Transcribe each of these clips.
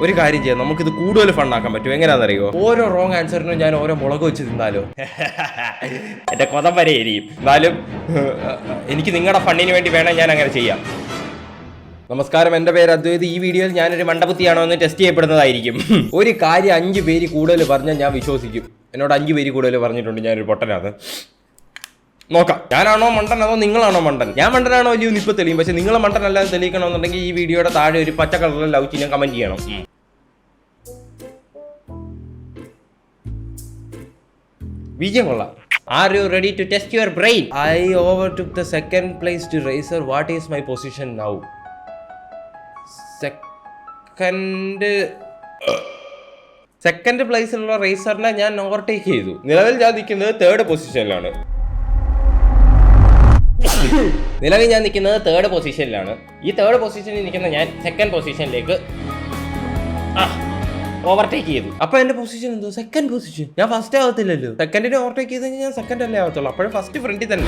ഒരു കാര്യം ചെയ്യാം. ഇത് കൂടുതൽ ഫണ്ണാക്കാൻ പറ്റും. എങ്ങനെയാണെന്നറിയോ? ഓരോ റോങ് ആൻസറിനും ഞാൻ ഓരോ മുളക് വെച്ച് തിന്നാലോ. എന്റെ കൊതം വരെ എരിയും. എന്നാലും എനിക്ക് നിങ്ങളുടെ ഫണ്ണിന് വേണ്ടി വേണം ഞാൻ അങ്ങനെ ചെയ്യാം. നമസ്കാരം. എന്റെ പേര് അദ്വൈത്. ഈ വീഡിയോയിൽ ഞാനൊരു മണ്ടബുദ്ധിയാണോ എന്ന് ടെസ്റ്റ് ചെയ്യപ്പെടുന്നതായിരിക്കും. ഒരു കാര്യം അഞ്ച് പേര് കൂടുതൽ പറഞ്ഞാൽ ഞാൻ വിശ്വസിക്കും. എന്നോട് അഞ്ച് പേര് കൂടുതൽ പറഞ്ഞിട്ടുണ്ട്. ഞാനൊരു പൊട്ടനാണ്. നോക്കാം. ഞാനാണോ മണ്ടൻ അതോ നിങ്ങളാണോ മണ്ടൻ? ഞാൻ മണ്ടനാണോ അല്ലയോ ഇപ്പൊ തെളിയും. പക്ഷെ നിങ്ങൾ മണ്ടൻ അല്ലാതെ തെളിയിക്കണമെന്നുണ്ടെങ്കിൽ ഈ വീഡിയോയുടെ താഴെ ഒരു പച്ച കളറിൽ ലവ് ചിഹ്നം കമന്റ് ചെയ്യണം. വിജയം ബീജം കൊള്ളാം are you ready to test your brain I overtook the second place to racer what is my position now second second പ്ലേസിലുള്ള റേസറിനെ ഞാൻ ഓവർടേക്ക് ചെയ്തു. നിലവിൽ ഞാൻ നിൽക്കുന്നത് തേർഡ് പൊസിഷനിലാണ് നിലവിൽ ഞാൻ നിൽക്കുന്നത് തേർഡ് പൊസിഷനിലാണ് ഈ തേർഡ് പൊസിഷനിൽ നിൽക്കുന്ന ഞാൻ സെക്കൻഡ് പൊസിഷനിലേക്ക് ഓവർടേക്ക് ചെയ്തു. അപ്പൊ എന്റെ പൊസിഷൻ എന്തോ? സെക്കൻഡ് പൊസിഷൻ ഞാൻ ഫസ്റ്റ് ആവത്തില്ലല്ലോ. സെക്കൻഡിനെ ഓവർടേക്ക് ചെയ്ത് ഞാൻ സെക്കൻഡ് അല്ലേ ആവത്തുള്ളൂ. അപ്പോഴും ഫസ്റ്റ് ഫ്രണ്ടിൽ തന്നെ.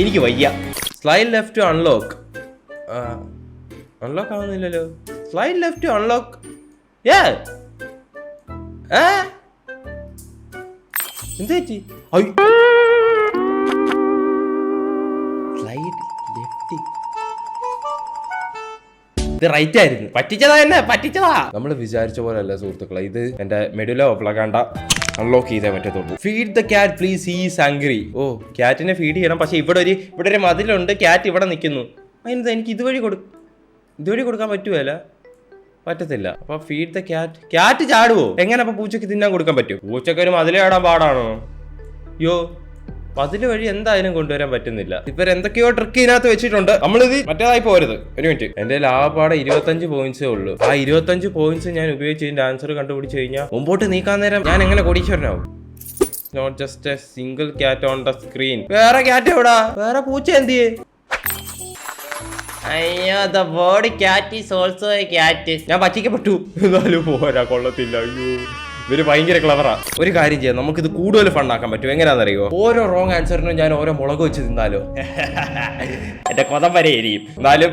എനിക്ക് വയ്യ. സ്ലൈഡ് ലെഫ്റ്റ് അൺലോക്ക് അൺലോക്ക് ആവുന്നില്ലല്ലോ. സ്ലൈഡ് ലെഫ്റ്റ് അൺലോക്ക് ഏ? എന്ത് പറ്റി? ഇത് റൈറ്റ് ആയിരുന്നു. പറ്റിച്ചതാ എന്നെ പറ്റിച്ചതാ. നമ്മൾ വിചാരിച്ച പോലെ അല്ല സുഹൃത്തുക്കളെ. ഇത് എന്റെ മെഡുല ഒപ്ലകാണ്ട അൺലോക്ക് ചെയ്തേ പറ്റത്തുള്ളൂ. Feed the cat please is angry ഓ ക്യാറ്റിനെ ഫീഡ് ചെയ്യണം. പക്ഷെ ഇവിടെ ഒരു ഇവിടെ ഒരു മതിലുണ്ട്. ക്യാറ്റ് ഇവിടെ നിൽക്കുന്നു. അതിനെന്താ എനിക്ക് ഇതുവഴി കൊടു ഇതുവഴി കൊടുക്കാൻ പറ്റുമല്ല പറ്റത്തില്ല. അപ്പൊ ഫീഡ് ദ ക്യാറ്റ് ക്യാറ്റ് ചാടുവോ? എങ്ങനെ അപ്പൊ പൂച്ചയ്ക്ക് തിന്നാൻ കൊടുക്കാൻ പറ്റും? പൂച്ചക്ക് ഒരു മതിൽ ചാടാൻ പാടാണോ? യോ മതിൽ വഴി എന്തായാലും കൊണ്ടുവരാൻ പറ്റുന്നില്ല. ഇവരെന്തൊക്കെയോ ട്രിക്ക് ഇതിനകത്ത് വെച്ചിട്ടുണ്ട്. നമ്മളിത് മറ്റേതായി പോരുത്. ഒരു മിനിറ്റ് എന്റെ ലാഭപാടെ ഇരുപത്തഞ്ച് പോയിന്റ്സേ ഉള്ളൂ. ആ ഇരുപത്തഞ്ച് പോയിന്റ്സ് ഞാൻ ഉപയോഗിച്ച് ഇതിന്റെ ആൻസർ കണ്ടുപിടിച്ച് കഴിഞ്ഞാൽ മുമ്പോട്ട് നീക്കാൻ നേരം ഞാൻ എങ്ങനെ കൊടീശ്വരനാവും? Not just a single cat on the screen വേറെ ക്യാറ്റ് എവിടാ? വേറെ പൂച്ച എന്തിയേ? അയ്യോ the body cat is also a cat ഞാൻ പറ്റിക്കപ്പെട്ടു. എന്നാലും പോരാ കൊള്ളത്തില്ല. അയ്യോ. ഇവർ ഭയങ്കര ക്ലവറാ ഒരു കാര്യം ചെയ്യാം നമുക്കിത് കൂടുതൽ ഫണ്ണാക്കാൻ പറ്റും. എങ്ങനെയാണെന്നറിയോ? ഓരോ റോങ് ആൻസറിനും ഞാൻ ഓരോ മുളക് വെച്ച് തിന്നാലോ. എന്റെ കൊതം വരെ എരിയും. എന്നാലും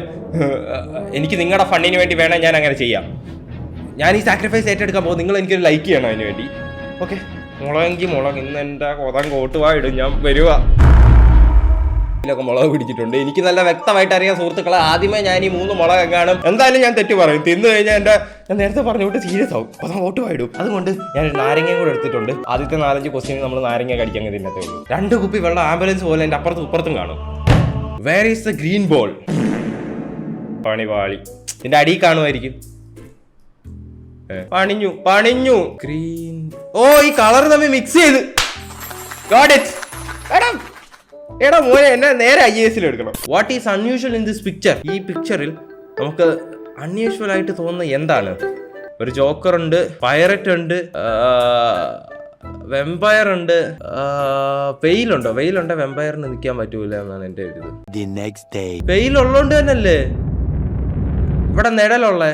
എനിക്ക് നിങ്ങളുടെ ഫണ്ണിന് വേണ്ടി വേണം ഞാൻ അങ്ങനെ ചെയ്യാം. ഞാൻ ഈ സാക്രിഫൈസ് ഏറ്റെടുക്കാൻ പോകും. നിങ്ങൾ എനിക്കൊരു ലൈക്ക് ചെയ്യണം അതിന് വേണ്ടി. ഓക്കെ മുളകെങ്കിൽ മുളക് ഇന്ന് എന്റെ കൊതം കോട്ടുവാ ഇടും. ഞാൻ വരുവാ. ഇതിലൊക്കെ മുളക് പിടിച്ചിട്ടുണ്ട്. എനിക്ക് നല്ല വ്യക്തമായിട്ട് അറിയാം സുഹൃത്തുക്കളെ ആദ്യമേ ഞാൻ ഈ മൂന്ന് മുളക് കാണും. എന്തായാലും ഞാൻ തെറ്റ് പറയും. തിന്നു കഴിഞ്ഞാൽ എന്റെ ഞാൻ നേരത്തെ പറഞ്ഞുകൊണ്ട് സീരിയസ് ആവും. അപ്പം വോട്ട് വായിടും. അതുകൊണ്ട് ഞാൻ നാരങ്ങയും കൂടെ എടുത്തിട്ടുണ്ട്. ആദ്യത്തെ നാലഞ്ച് ക്വസ്റ്റ്യൻ നമ്മൾ നാരങ്ങ കടിക്കാൻ ഇതിനകത്ത് രണ്ട് കുപ്പി വെള്ളം ആംബുലൻസ് പോലെ എന്റെ അപ്പുറത്തും ഇപ്പുറത്തും കാണും. Where is the green ball പണിവാളി. ഇതിന്റെ അടി കാണുമായിരിക്കും. പണിഞ്ഞു പണിഞ്ഞു. ഗ്രീൻ ഓ ഈ കളർ തമ്മിൽ മിക്സ് ചെയ്ത്. Got it. എടാ മോനെ എന്നെ നേരെ ഐ എസിൽ എടുക്കണം. What is unusual in this picture ഈ പിക്ചറിൽ നമുക്ക് അൺയൂഷ്വൽ ആയിട്ട് തോന്നുന്ന എന്താണ്? ഒരു ജോക്കർ ഉണ്ട് പൈററ്റ് ഉണ്ട് വെമ്പയർ ഉണ്ട് വെയിലുണ്ടോ വെയിലുണ്ടോ വെമ്പയറിന് നിൽക്കാൻ പറ്റൂല എന്നാണ് എന്റെ ഒരു വെയിൽ ഉള്ളോണ്ട് തന്നെയല്ലേ ഇവിടെ നിഴലുള്ളേ?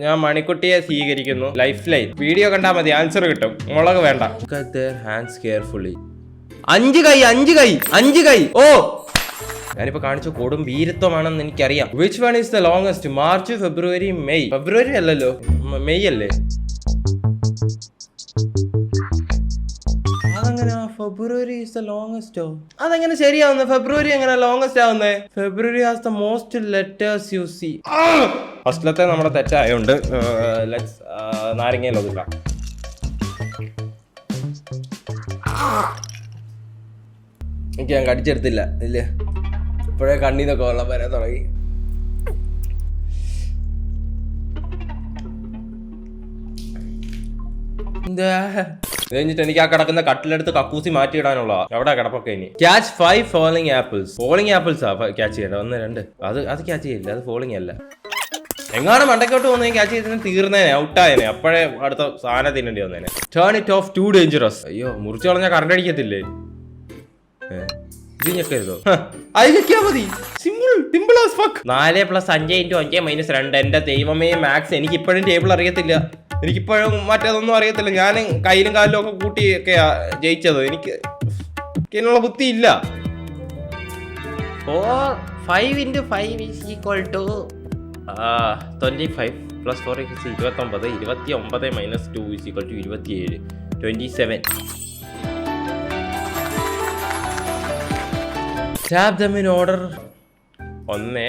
ഞാൻ മണിക്കുട്ടിയെ സ്വീകരിക്കുന്നു. ലൈഫ് ലൈൻ വീഡിയോ കണ്ടാൽ മതി ആൻസർ കിട്ടും. മുളക് വേണ്ട. ഹാൻഡ്സ് കെയർഫുള്ളി അഞ്ച് കൈ അഞ്ച് കൈ അഞ്ച് കൈ. ഓ. ഞാനിപ്പോ കാണിച്ച കൊടും വീരത്വമാണെന്ന് എനിക്കറിയാം. Which one is the longest March February May ഫെബ്രുവരി അല്ലല്ലോ. മെയ് അല്ലേ? അതെങ്ങനെ? ഫെബ്രുവരി ഈസ് ദ ലോങ്സ്റ്റോ അതെങ്ങനെ ശരിയാവുന്നത് ഫെബ്രുവരി എങ്ങനെ ലോങ്സ്റ്റ് ആവുന്നത് February has the most letters you see ഫസ്റ്റിലത്തെ നമ്മുടെ തെറ്റായോണ്ട് ലെറ്റ്സ് നാരങ്ങയിൽ ഒതുക്കാം എനിക്ക് ഞാൻ കടിച്ചെടുത്തില്ല ഇല്ല? ഇപ്പോഴേ കണ്ണീന്നൊക്കെ വെള്ളം വരാൻ തുടങ്ങി. കഴിഞ്ഞിട്ട് എനിക്ക് ആ കിടക്കുന്ന കട്ടിലെടുത്ത് കക്കൂസി മാറ്റിയിടാനുള്ള എവിടെ കിടപ്പൊക്കെ ഇനി? Catch five falling apples falling apples ആ ക്യാച്ച് ചെയ്യണ്ട ഒന്ന് രണ്ട്. അത് അത് ക്യാച്ച് ചെയ്യില്ല. അത് ഫോളിംഗ് അല്ല. എങ്ങാണ് മണ്ടക്കോട്ട് പോകുന്ന ക്യാച്ച് ചെയ്തതിന് തീർന്നേനെ ഔട്ടായനെ. അപ്പോഴേ അടുത്ത സാധനം തിന്നേണ്ടി വന്നേനെ. Turn it off too dangerous അയ്യോ മുറിച്ചു കളഞ്ഞാൽ കറണ്ട് അടിക്കത്തില്ലേ? നാല് പ്ലസ് അഞ്ച് ഇന്റു അഞ്ച് മൈനസ് രണ്ട്. എന്റെ ദൈവമേ മാത്സ് എനിക്ക് ഇപ്പോഴും ടേബിൾ അറിയത്തില്ല. എനിക്കിപ്പോഴും മറ്റേതൊന്നും അറിയത്തില്ല. ഞാൻ കയ്യിലും കാലിലും ഒക്കെ കൂട്ടി കൂട്ടിയൊക്കെയാ ജയിച്ചത്. എനിക്ക് ഇതിനുള്ള ബുദ്ധി ഇല്ല. Four five into five is equal to twenty five plus four ഇരുപത്തൊമ്പത്. ഇരുപത്തി ഒമ്പത് minus two is equal to ഇരുപത്തിയേഴ്. Twenty seven tap them in order ഒന്ന്.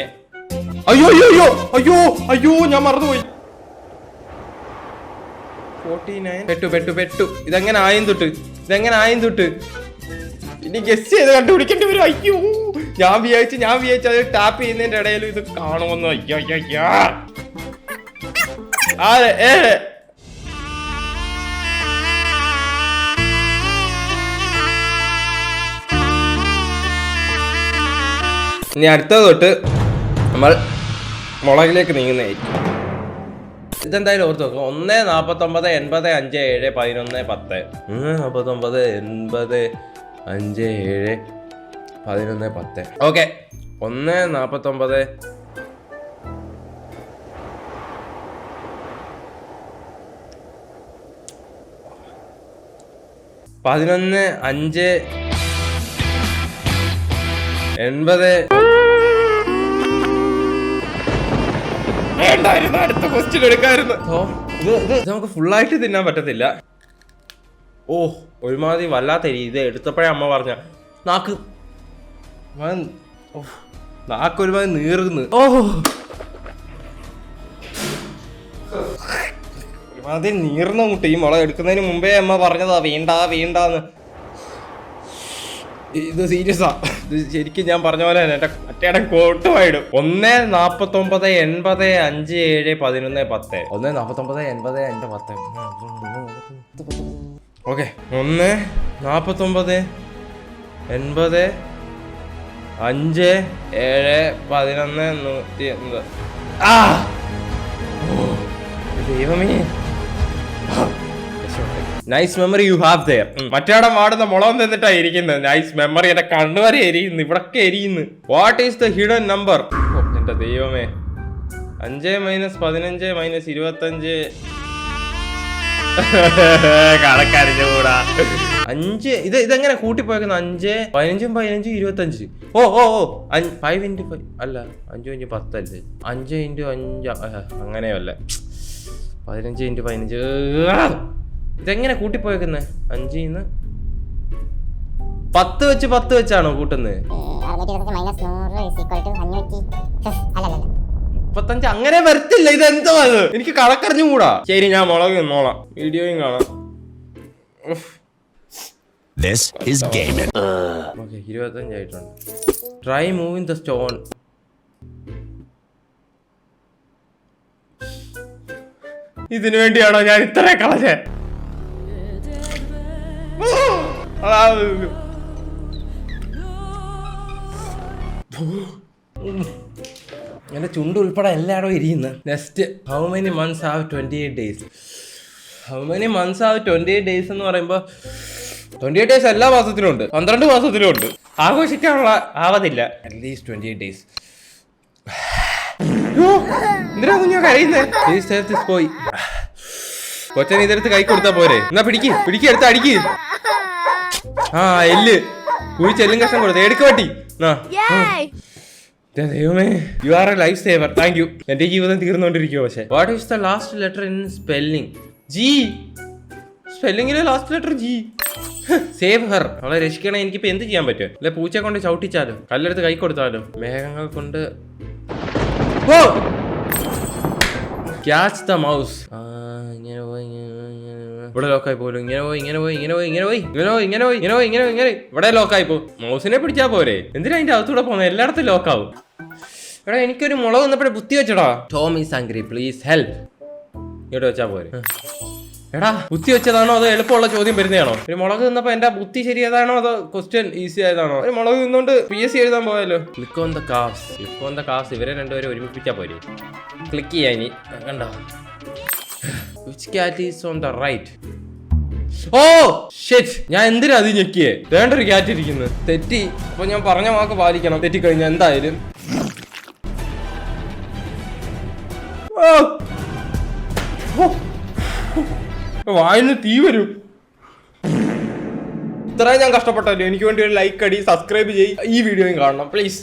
അയ്യോ അയ്യോ അയ്യോ അയ്യോ അയ്യോ ഞാൻ മറന്നുപോയി. ഫോർട്ടി നയൻ പെട്ടു പെട്ടു പെട്ടു. ഇതെങ്ങനെ ആയും തൊട്ട്? ഇതെങ്ങനെ ആയും തൊട്ട്? ഇനി ഗസ് ചെയ്ത് കണ്ടുപിടിക്കേണ്ടി വരും. അയ്യോ ഞാൻ വിചാരിച്ചു ഞാൻ വിചാരിച്ചു അത് ടാപ്പ് ചെയ്യുന്നതിന്റെ ഇടയിൽ ഇത് കാണുമെന്ന്. അയ്യോ അയ്യോ അയ്യോ. ആരെ ഏ ഇനി അടുത്തത് തൊട്ട് നമ്മൾ മുളകിലേക്ക് നീങ്ങുന്നതായിരിക്കും ഇതെന്തായാലും ഓർത്ത് നോക്കുക ഒന്ന് നാൽപ്പത്തൊമ്പത് എൺപത് അഞ്ച് ഏഴ് പതിനൊന്ന് പത്ത്. ഒന്ന് നാൽപ്പത്തൊമ്പത് എൺപത് അഞ്ച് ഏഴ് പതിനൊന്ന് പത്ത്. ഓക്കെ. ഒന്ന് നാൽപ്പത്തൊമ്പത് പതിനൊന്ന് അഞ്ച് എൺപത്. വേണ്ടായിരുന്നു അടുത്ത ക്വസ്റ്റ്യൻ എടുക്കായിരുന്നു. ഇത് ഇത് നമുക്ക് ഫുള്ളായിട്ട് തിന്നാൻ പറ്റത്തില്ല. ഓ ഒരുമാതിരി വല്ലാത്ത രീതി. ഇത് എടുത്തപ്പോഴേ അമ്മ പറഞ്ഞ നാക്ക്. നാക്ക് ഒരുമാതിരി നീറുന്നു. ഓ. ഒരുമാതിരി നീറുന്ന കുട്ടി. മുളക് എടുക്കുന്നതിന് മുമ്പേ അമ്മ പറഞ്ഞതാ വേണ്ട വേണ്ടാന്ന് ഇത് സീരിയസാ. ഇത് ശരിക്കും ഞാൻ പറഞ്ഞ പോലെ തന്നെ എന്റെ മറ്റേടം കോട്ടുമായിടും ഒന്ന് നാപ്പത്തൊമ്പത് എൺപത് അഞ്ച് ഏഴ് പതിനൊന്ന് പത്ത്. ഒന്ന് നാപ്പത്തൊമ്പത് എൺപത് അഞ്ച് പത്ത്. ഓക്കെ. ഒന്ന് നാപ്പത്തൊമ്പത് എൺപത് അഞ്ച് ഏഴ് പതിനൊന്ന് നൂറ്റി എൺപത്. ആ! ദൈവമേ. Nice memory you have there മറ്റേടം വാടുന്ന മുളം തന്നിട്ടാ ഇരിക്കുന്നത് നൈസ് മെമ്മറി എന്റെ കണ്ണുവരെ എരിയുന്നു. ഇവിടൊക്കെ എരിയുന്നു. What is the hidden number എന്റെ ദൈവമേ. അഞ്ച് മൈനസ് പതിനഞ്ച് മൈനസ് ഇരുപത്തഞ്ച്. കണക്കറിഞ്ഞുകൂടാ അഞ്ച് ഇത് ഇതെങ്ങനെ കൂട്ടിപ്പോയേക്കുന്ന? അഞ്ച് പതിനഞ്ചും പതിനഞ്ചും ഇരുപത്തഞ്ച്. ഓ ഓ ഓ. ഫൈവ് ഇന്റു ഫൈവ് അല്ല അഞ്ചു ഇന്റു പത്തല്ലേ അഞ്ച് ഇന്റു അഞ്ച് അങ്ങനെയല്ല. പതിനഞ്ച് ഇന്റു പതിനഞ്ച്! ഇതെങ്ങനെ കൂട്ടിപ്പോയേക്കുന്നത് അഞ്ചിന്ന്. പത്ത് വെച്ച് പത്ത് വെച്ചാണോ കൂട്ടുന്നത് മുപ്പത്തഞ്ച് അങ്ങനെ വരത്തില്ല ഇത് എന്തോ അത് എനിക്ക് കണക്കറിഞ്ഞുകൂടാ ശരി ഞാൻ മുളക് നിന്നോളാം വീഡിയോയും കാണാം. This is gaming. ഓക്കെ ഇരുപത്തഞ്ചായിട്ടുണ്ട് ട്രൈ മൂവിങ് ദ സ്റ്റോൺ ഇതിനു വേണ്ടിയാണോ ഞാൻ ഇത്ര കളഞ്ഞേ എന്റെ ചുണ്ട് ഉൾപ്പെടെ എല്ലായിടവും ഇരിക്കുന്ന. Next how many months have twenty eight days how many months have twenty eight days എന്ന് പറയുമ്പോൾ ട്വന്റി എയ്റ്റ് ഡേയ്സ് എല്ലാ മാസത്തിലും ഉണ്ട്. പന്ത്രണ്ട് മാസത്തിലും ഉണ്ട്. ആഘോഷിക്കാനുള്ള ആവതില്ല. At least twenty eight days എന്തിനാ കൊച്ചൻ ഇതെടുത്ത് കൈ കൊടുത്താ പോരെ. എന്നാ പിടിക്ക് പിടിക്ക് എടുത്ത് അടിക്ക്. ആ എല്ല്. കുഴി ചെല്ലും കഷ്ണം കൊടുത്തു എടുക്ക പറ്റി ദൈവമേ. You are a life saver thank you എന്റെ ജീവിതം തീർന്നുകൊണ്ടിരിക്കുവോ പക്ഷേ. What is the last letter in spelling G സ്പെല്ലിംഗിലെ last letter G save her അവളെ രക്ഷിക്കണേ. എനിക്കിപ്പോ എന്ത് ചെയ്യാൻ പറ്റും? അല്ലെ പൂച്ച കൊണ്ട് ചവിട്ടിച്ചാലോ കല്ലെടുത്ത് കൈ കൊടുത്താലോ മേഘങ്ങൾ കൊണ്ട് ഓ ക്യാച്ച് ദ മൗസ് ഇങ്ങനെ പോയി ഇവിടെ ലോക്കായി പോലും. ഇങ്ങനെ പോയി ഇങ്ങനെ പോയി ഇങ്ങനെ പോയി ഇങ്ങനെ പോയി ഇങ്ങനെ പോയി ഇങ്ങനെ പോയി ഇങ്ങനെ പോയി ഇങ്ങനെ ഇങ്ങനെ ഇവിടെ ലോക്കായി പോകും മൗസിനെ പിടിച്ചാ പോരെ. എന്തിനാ അതിന്റെ അകത്തൂടെ പോകുന്നത് എല്ലായിടത്തും ലോക്കാവും എടാ എനിക്കൊരു മുളക് വന്നപ്പോഴേ ബുദ്ധി വെച്ചടാ. Tom is angry please help ഇങ്ങോട്ട് വെച്ചാ പോരെ. എടാ ബുദ്ധി വെച്ചതാണോ അതോ എളുപ്പമുള്ള ചോദ്യം വരുന്നതാണോ? ഒരു മുളക് നിന്നപ്പോ എന്റെ ബുദ്ധി ശരിയായതാണോ അതോ ക്വസ്റ്റ്യൻ ഈസി ആയതാണോ? ഒരു മുളക് നിന്നുകൊണ്ട് പി എസ് സി എഴുതാൻ പോയാലോ? Click on the cats click on the cats ഇവരെ രണ്ടുപേരും ഒരുമിപ്പിച്ചാ പോരെ. ക്ലിക്ക് ചെയ്യാനി കണ്ടോ? Which cat is on the right oh shit ഞാൻ എന്തിനാ അത് ഞെക്കിയേ? വേണ്ടൊരു ക്യാറ്റ് ഇരിക്കുന്നത് തെറ്റി. അപ്പൊ ഞാൻ പറഞ്ഞ വാക്ക് പാലിക്കണം. തെറ്റിക്കഴിഞ്ഞാൽ എന്തായാലും. ഓ വായിന്ന് തീ വരും. ഇത്രയും ഞാൻ കഷ്ടപ്പെട്ടല്ലോ. എനിക്ക് വേണ്ടി ഒരു ലൈക്ക് അടി സബ്സ്ക്രൈബ് ചെയ്യ്. ഈ വീഡിയോയും കാണണം പ്ലീസ്